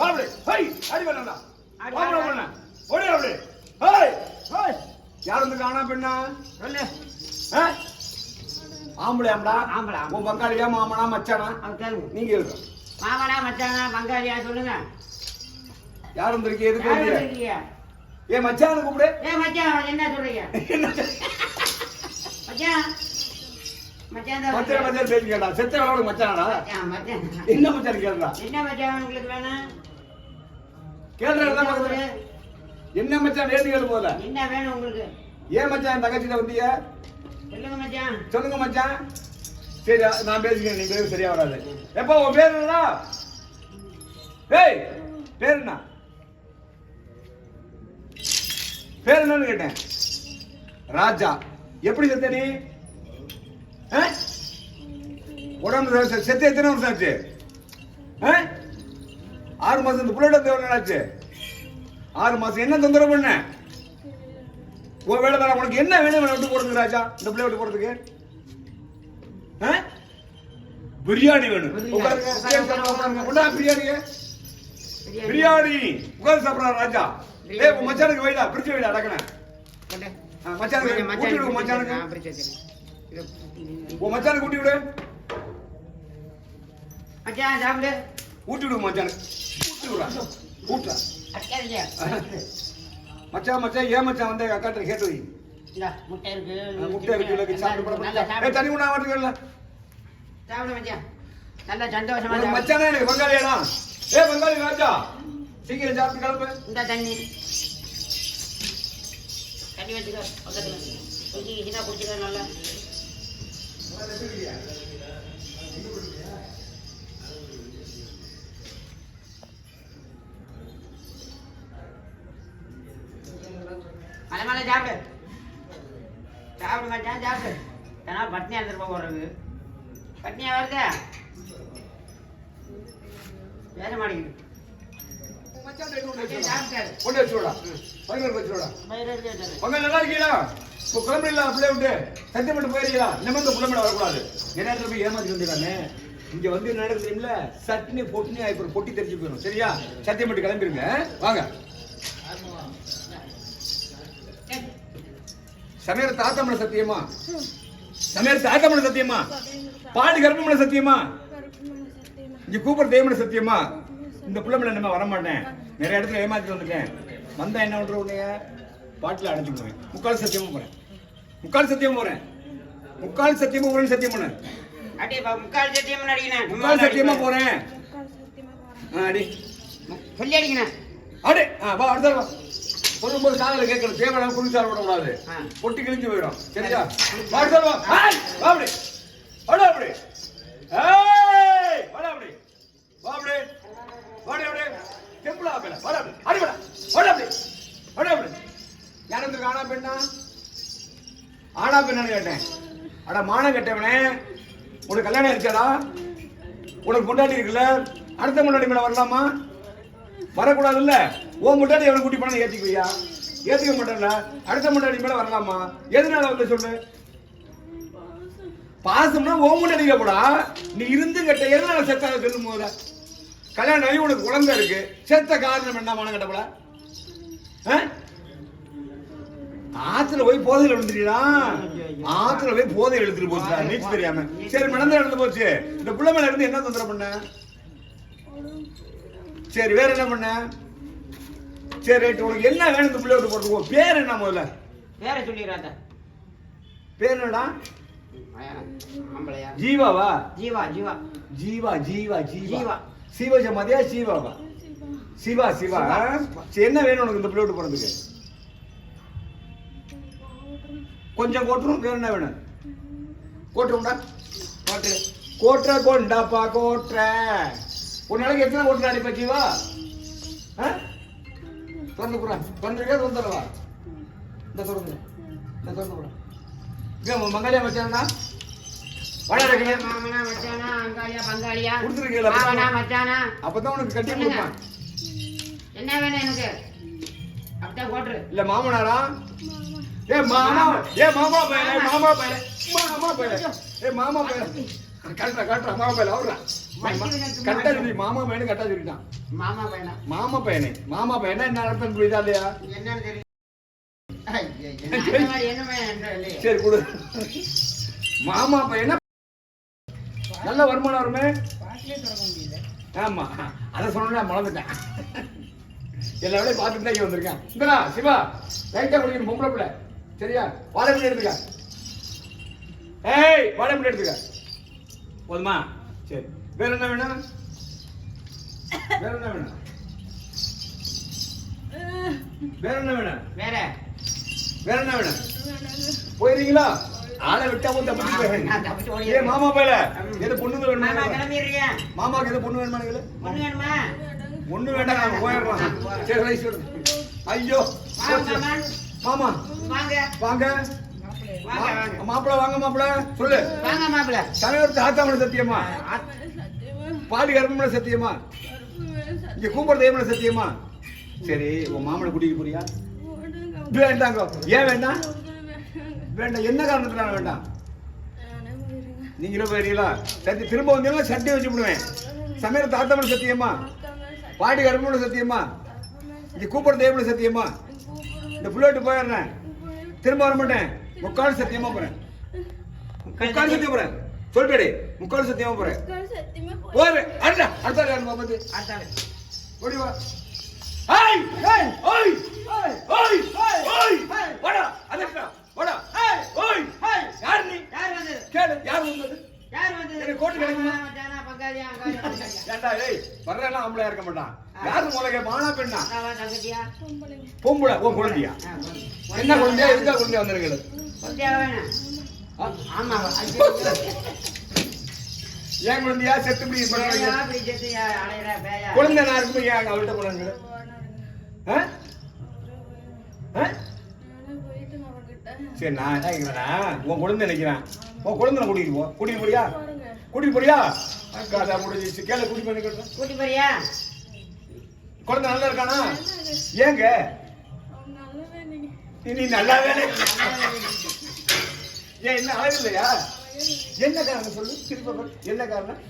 அப்படி ஹை அடி வாங்க பண்ணு. பண்ண ஓடி அப்படி. யார் வந்து காணா பெண்ணா? சொல்லு. ஆ? ஆம்பளை ஆம்பளா. உன் பங்காளியா மாமனா மச்சானா? கேளுங்க நீங்க இருக்க மாமனா மச்சானா பங்காளியா சொல்லுங்க. யார் வந்திருக்கீங்க எதுக்கு வந்திருக்கீங்க? மச்சான் கூப்பிடு. ஏ மச்சான் என்ன சொல்றீங்க? மச்சான். மச்சான் மச்சான் மச்சான் பேசி கேட்டா. செத்த வேலை மச்சானடா? மச்சான் மச்சான். என்ன மச்சான் கேளுடா என்ன மச்சான் உங்களுக்கு வேணும்? கேளுடா என்ன மச்சான் ஏத்து கேளு போல என்ன வேணும் உங்களுக்கு? ஏன் மச்சான் தங்கச்சிட்ட வந்தீங்க சொல்லுங்க மச்சான். சொல்லுங்க மச்சான். சரி நான் பேசிக்கிறேன் நீ பேரு சரியா வராது. எப்போ உன் பேர் என்னடா? ஏய் பேர் என்ன? பேர் என்னன்னு கேட்டேன். ராஜா. எப்படி செத்த நீ? உடம்பு செத்து எத்தனை வருஷம் ஆச்சு? ஆ? ஆறு மாசம் இந்த புள்ளோட ஆச்சு ஆறு மாசம் என்ன தொந்தரவு பண்ண? உன் வேலை வேலை உனக்கு என்ன வேணும் இவனை விட்டு போடுறது ராஜா? இந்த பிள்ளை விட்டு போறதுக்கு? ஆ? பிரியாணி வேணும். பிரியாணி. பிரியாணி. பிரியாணி? உட்கார்ந்து சாப்பிடறா ராஜா. உன் மச்சானுக்கு வைடா பிரிச்சு வைடா கொண்டு. மச்சானுக்கு மச்சான் ஊட்டி விடு மச்சானுக்கு. உன் மச்சானுக்கு ஊட்டி விடு மச்சான் சாப்பிடு. ஊட்டி விடு உன் மச்சானுக்கு ஊட்டி விடுறா ஊட்டா மச்சான் மச்சான் ஏன் மச்சான் வந்து அக்காட்ட கேட்டு வை. முட்டை இருக்கு. முட்டை இருக்கு சாப்பிட்டு. தண்ணி கொண்டா மாட்டுக்கல சாப்பிடு மச்சான் நல்லா சந்தோஷமா. மச்சானே எனக்கு பங்காளியாடா ஏ பங்காளி ராஜா சீக்கிரம் சாப்பிட்டு கிளம்பு. இந்த தண்ணி. தண்ணி வச்சுக்க பக்கத்துல. குடிச்சு நல்லா. மலை மலை சாப்பிடு. சாப்பிடு மச்சான் சாப்பிடு. ஏன்னா பட்னியா இருந்துருப்பா போடுறது பட்னியா வருதா. பேச மாட்டேங்குது கொண்டு வச்சு விடா பங்கல் வச்சு விடா மயிறு இருக்கு வச்சாரு. பங்கல் நல்லா இருக்கீங்களா? இப்போ குழம்புல அப்படியே விட்டு சத்தியம் மட்டும் போயிருக்கீங்களா? இனிமே இந்த குழம்புல வரக்கூடாது. என்ன இடத்துல போய் ஏமாத்தி வந்துருக்கானே? இங்க வந்து என்ன நடக்குது தெரியுமில சட்னி பொட்டுனி ஆயிப்போம் பொட்டி தெரிஞ்சு போயிடும். சரியா? சத்தியம் மட்டும் கிளம்பிருங்க. வாங்க. சமையல் தாத்தமல சத்தியமா? சமையல் தாத்தமல சத்தியமா? பாடி கர்ப்பமல சத்தியமா? இங்க கூப்பிடுற தெய்வமல சத்தியமா? இந்த பிள்ளைமல நம்ம வர மாட்டேன் நிறைய இடத்துல ஏமாத்தி வந்துட்டேன். வந்தா என்ன பண்ற உன்னைய? பாட்டில் அடைச்சு போறேன். முக்கால் சத்தியமா போறேன். முக்கால் சத்தியமா போறேன். முக்கால் சத்தியமா போறேன்னு சத்தியம் பண்ணு. முக்கால் சத்தியமா நடிக்கணும் முக்கால் சத்தியமா போறேன். ஆ, அடி. சொல்லி அடிக்கணும் அடே. ஆ வா அடுத்த வா. சொல்லும்போது காதல கேட்கணும். தேவையான குடிச்சார விட கூடாது ஆ. பொட்டி கிழிஞ்சு போயிடும். சரியா? வா அடுத்த வா. ஏய், வா அப்படி. வாடா அப்படி. ஏய் வாடா அப்படி. வா அப்படி. வாடா அப்படி. டெம்பிளா அப்படி. வாடா அப்படி. அடி வாடா. வாடா அப்படி. வாடா அப்படி. யார் வந்து ஆனா பெண்ணா? ஆனா பெண்ணான்னு கேட்டேன். அட மானம் கெட்டவனே. உனக்கு கல்யாணம் ஆயிடுச்சாடா உனக்கு கொண்டாடி இருக்குல்ல? அடுத்த முன்னாடி மேல வரலாமா? வரக்கூடாதுல்ல? ஓ முட்டாடி எவ்வளோ கூட்டி போனா ஏத்திக்குவியா? ஏத்துக்க மாட்டேன்னா அடுத்த முட்டாடி மேல வரலாமா? எதனால வந்து சொல்லு? பாசம்னா ஓ முன்னாடியில கூடா நீ இருந்து கட்ட எதனால செத்தாக சொல்லும் போத? கல்யாணம் ஆகி உனக்கு குழந்தை இருக்கு. செத்த காரணம் என்ன மனம் கட்டப்பட ஆத்துல போய் போதையில் விழுந்துட்டீங்களா ஆத்துல போய் போதையில எழுத்துட்டு போச்சு நீச்சு தெரியாம. சரி மனந்த நடந்து போச்சு. இந்த பிள்ளை மேல இருந்து என்ன தொந்தரவு பண்ண? சரி வேற என்ன பண்ண? சரி ரைட் உனக்கு என்ன வேணும் இந்த பிள்ளை விட்டு போறதுக்கு உன் பேர் என்ன முதல்ல? வேற சொல்லிடுறாத்த பேர் என்னடா? ஆம்பளையா ஜீவாவா? ஜீவா ஜீவா. ஜீவா ஜீவா ஜீவா. சிவ ஜமதியா ஜீவாவா? சிவா சிவா. என்ன வேணும் உனக்கு இந்த பிள்ளை விட்டு போறதுக்கு கொஞ்சம் கோட்டரும் வேற என்ன வேணும்? கோட்டுரும்டா கோட்டு. கோட்டுற கொண்டாப்பா கோட்டுற. ஒரு நாளைக்கு எத்தனை கோட்டுற அடிப்பா ஜீவா? ஆ? திறந்து கூட திறந்துருக்கா திறந்துடவா இந்த திறந்து. இந்த திறந்து கூட இங்க உன் மங்காளியா மச்சானா வாடா இருக்கீங்க மாமனா மச்சானா அங்காளியா பங்காளியா? கொடுத்துருக்கீங்களா? மாமனா மச்சானா? அப்பதான் உனக்கு கட்டி. கொடுப்பான். என்ன வேணும் எனக்கு? அப்படியே போட்டுரு. இல்ல மாமனாரா? ஏ மாமா. ஏ மாமா பையல மாமா. பையல மாமா பையல ஏ மாமா பையல கரெக்டா கரெக்டா மாமா பையல அவரா கரெக்டா சொல்லி மாமா பையனு கரெக்டா சொல்லிட்டான். மாமா பையனா? மாமா பையனே. மாமா பையனா? என்ன அர்த்தம் புரியுதா இல்லையா என்னன்னு தெரியும். சரி கொடு. மாமா பையனா? நல்ல வருமானம் வருமே? ஆமா. அதை சொன்னா மறந்துட்டேன். எல்லா வேலையும் பார்த்துட்டு தான் இங்க வந்திருக்கேன். இந்தா சிவா. லைட்டா குடிக்கணும் பொம்பளை பிள்ளை. சரியா? வாழைப்பள்ளி எடுத்துக்க. ஏய் வாழைப்பள்ளி எடுத்துக்க. போதுமா? சரி. வேற என்ன வேணும்? வேற என்ன வேணும்? வேற என்ன வேணும்? வேற. வேற என்ன வேணும்? போயிருங்களா ஆளை விட்டா போய் தப்பிச்சு தப்பிச்சு ஏ. மாமா பையல. எது பொண்ணுங்க வேணுமா? மாமாக்கு எது பொண்ணு வேணுமா பொண்ணு வேணுமா? ஒண்ணு வேண்டாம் நாங்க போயிடலாம் சரி ரைஸ். ஐயோ மாமா. வாங்க. வாங்க. மாப்பிள வாங்க மாப்பிள. சொல்லு. வாங்க மாப்பிள்ள தலைவர் தாத்தாமன சத்தியமா? பாடி கர்ப்பமன சத்தியமா? இங்க கூப்பிடுறது ஏமன சத்தியமா? சரி உன் மாமனை கூட்டிட்டு போறியா? வேண்டாங்க. ஏன் வேண்டாம்? வேண்டாம். என்ன காரணத்துல வேண்டாம்? நீங்களும் போயிருங்களா சத்தி திரும்ப வந்தீங்கன்னா சட்டி வச்சு விடுவேன். சமையல் தாத்தாமன சத்தியமா? பாட்டி கர்ப்பமன சத்தியமா? இங்க கூப்பிடுறது ஏமன சத்தியமா? இந்த புள்ளோட்டு போயிடுறேன். திரும்ப வர மாட்டேன் முக்கால் சத்தியமா போறேன். முக்கால் சத்தியம் போறேன். சொல்லிட்டே முக்கால் சத்தியமா போறேன். போறேன். அடுத்த அடுத்த யார் பாப்பது அடுத்தாள் ஓடி வா. ஹாய் ஹாய் ஓய் ஓய் ஓய் ஓய் வாடா அதட்டா வாடா. ஓய் யார் நீ? யார் வந்தது கேளு யார் வந்தது யார் வந்தது எனக்கு கோட்டு கிடைக்குமா? மாமா, மச்சானா, பங்காளியா, அங்காளியா, பங்காளியா. ஏண்டா ஏய் வர்றேன்னா ஆம்பளையா இருக்க மாட்டான் யாரு மூலக மானா பெண்ணா? பொம்பளை குழந்தையா. என்ன குழந்தையா? வந்திருக்கிறது குழந்தையா வேணும்? ஆ? ஆமாவா? ஏன் குழந்தையா செத்து இப்படி பேயா, பேயா? குழந்தை நான் இருக்கும்போது ஏன் அவள்கிட்ட போனாங்க ஆ? ஆ? சரி நான் என்ன உன் குழந்தை நினைக்கிறேன் உன் குழந்தை கூட்டிட்டு போ கூட்டிட்டு போறியா கூட்டிட்டு போறியா அதான் முடிஞ்சிச்சு கேள கூட்டி பண்ணி கட்டுறேன் கூட்டி போறியா? குழந்தை நல்லா இருக்கானா ஏங்க நீ நல்லா வேலை ஏன் என்ன அழகு இல்லையா என்ன காரணம் சொல்லு? திருப்ப. என்ன காரணம்?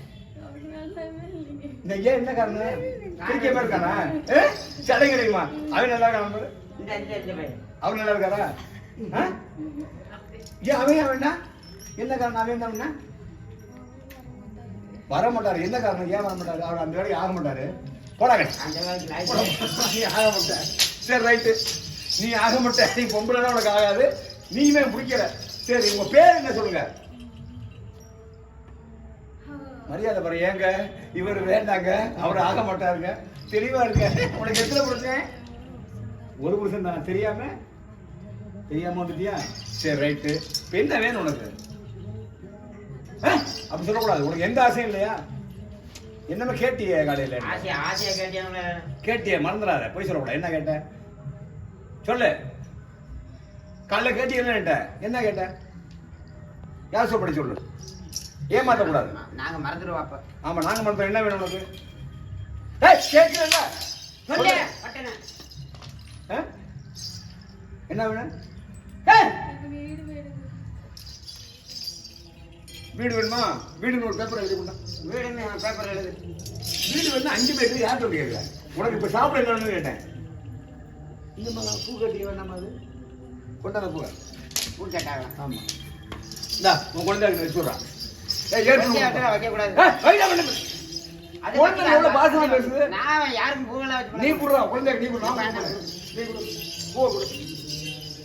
ஏன் என்ன காரணம்? கிரிக்கெட் இருக்கானா? சடை கிடைக்குமா அவன் நல்லா இருக்கான. அவன் நல்லா இருக்காரா? ஆ? ஏன் அவன் வேண்டாம் என்ன காரணம்? அவன் என்ன வர மாட்டாரு. என்ன காரணம்? ஏன் வர மாட்டாரு? அவர் அந்த வேலைக்கு ஆக மாட்டாரு. போடாங்க ஆக மாட்ட. சரி ரைட்டு நீ ஆக மாட்ட. நீ பொம்பளைனா உனக்கு ஆகாது. நீயுமே பிடிக்கல சரி உங்க பேர் என்ன சொல்லுங்க? மரியாதை பாரு ஏங்க? இவர் வேண்டாங்க. அவர் ஆக மாட்டாருங்க. தெளிவா இருக்க உனக்கு எத்தனை புருஷன்? ஒரு புருஷன் தான்? தெரியாம? தெரியாம வந்துட்டியா? சரி ரைட்டு இப்ப என்ன வேணும் உனக்கு? அப்படி சொல்லக்கூடாது. உனக்கு எந்த ஆசையும் இல்லையா? என்னமே கேட்டியே காலையில. கேட்டியே மறந்துடாத. போய் சொல்லக்கூடாது. என்ன கேட்ட? சொல்லு. காலைல கேட்டீங்க என்ன என்ன கேட்ட? யார் சொல்லப்படி சொல்லு. ஏமாத்தக்கூடாது. நாங்க மறந்துடுவோம் அப்ப. ஆமா நாங்க மறந்தோம் என்ன வேணும் உனக்கு? ஏய் கேட்கல. என்ன வேணும்? வீடு வேணுமா? வீடுன்னு ஒரு பேப்பர் எழுதி கொண்டா. வீடுன்னு பேப்பர் எழுது. வீடு வந்து அஞ்சு பேருக்கு யார் சொல்லி கேட்கல? உனக்கு இப்ப சாப்பிட என்ன வேணும்னு கேட்டேன். இந்த மாதிரி பூ கட்டி வேண்டாமா அது? கொண்டாந்த பூவை பூ கேட்டாங்க. ஆமா இந்தா உன் குழந்தை வச்சு விட்றான் ஏய் குழந்தைய ஏற்கனவே அப்படியே வைக்கக்கூடாது. ஏய், வைடா, வைடா. அது குழந்தை பத்தி எவ்வளவு பாசமா பேசுது நான் யாருக்கும் பூவெல்லாம் வச்சு நீ குடுறா குழந்தை நீ குடு நான் வேண்டாம். குடுறேன். நீ குடு பூ குடு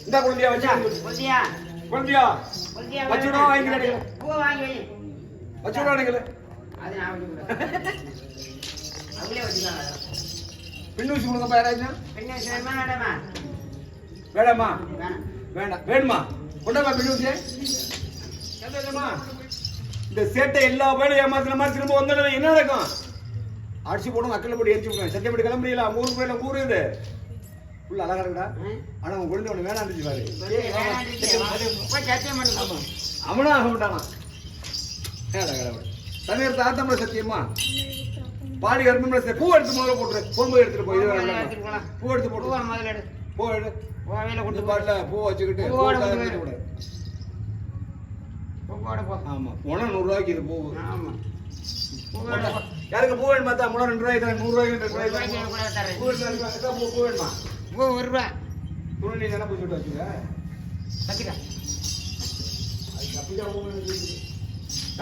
இந்த குழந்தையா வச்சு குழந்தையா? குழந்தையா வச்சுடா. வாங்கி. பூவை வாங்கி வை. நீங்களே அது நான். அவங்களே வச்சுக்காங்க. பின்னு வச்சு கொடுங்கப்பா யாராச்சும் பெண்ணை வச்சு வேணுமா, வேண்டாமா? வேணாம். வேண்டாம் வேணுமா கொண்டாமா சந்தோஷமா? இந்த சேட்டை எல்லா பேரும் ஏமாத்துற மாதிரி திரும்ப வந்துடுறது என்ன நடக்கும்? அடிச்சு போடும் அக்கல்ல போட்டு எரிச்சு விடுவேன் சத்தியப்படி கிளம்புறீங்களா? ஊருக்கு போயில ஊரு இது உள்ள அழகா இருக்குடா. ஆ? ஆனா உன் குழந்தை ஒண்ணு வேணாம் இருந்துச்சு பாரு. சத்தியம். அவனும் ஆக மாட்டானா. தண்ணீர் தாத்தம்ல சத்தியமா பாடி சத்தியம். பூ எடுத்து முதல்ல போட்டுரு. போகும்போது எடுத்துட்டு போய். பூ எடுத்து போட்டு முதல்ல. பூ எடு. பூவையில கொண்டு போ. பாட்டுல பூ வச்சுக்கிட்டு பூ பூவோட. பூவோட போ. ஆமா போனா நூறு ரூபாய்க்கு இது பூ ஆமா. பூவோட போ. யாருக்கு பூ வேணுமா தான் முழு ரெண்டு ரூபாய்க்கு ரெண்டு ரூபாய்க்கு. பூ வேணுமா பூ பூ வேணுமா? ஓ, ஒரு ரூபா. துணி நீ என்ன பூ சொல்லிட்டு வச்சுக்க?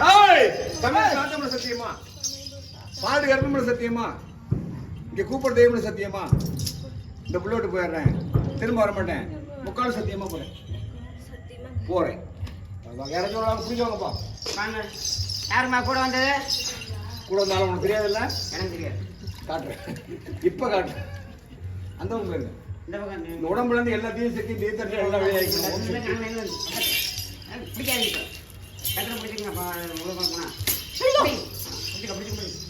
ஏய் தமிழ் சத்தியமா? பாடு கர்ப்பமிழ சத்தியமா? இங்க கூப்பிட தெய்வம்ல சத்தியமா? இந்த புள்ளோட்டு போயிடுறேன். திரும்ப வர மாட்டேன். முக்கால் சத்தியமா போறேன். போறேன். யாராச்சும் ஒரு ஆள் புரிஞ்சவங்கப்பா வாங்க. யாரும்மா கூட வந்தது? கூட வந்தாலும் உனக்கு தெரியாதுல்ல? எனக்கு தெரியாது. காட்டுறேன். இப்ப காட்டுறேன். அந்த பக்கம் போயிருங்க. இந்த பக்கம் இந்த உடம்புல இருந்து எல்லாத்தையும் செஞ்சு தீர்த்தட்டு எல்லாம் வெளியாகிக்கணும் பிடிக்காதீங்க கட்டில பிடிச்சிங்க உள்ள போனா. பிடிச்சிக்க பிடிச்சிக்க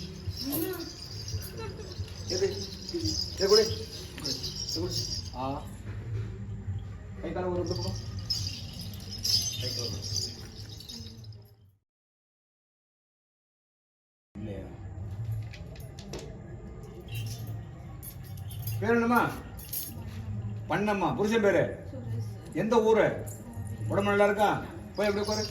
எது குடி? ஆ. கை கால ஒரு பக்கம் கை கால ஒரு இல்லையா பேர் என்னம்மா? பண்ணம்மா புருஷன் பேரு? எந்த ஊரு? உடம்பு நல்லா இருக்கா? போய் எப்படி உட்காரு.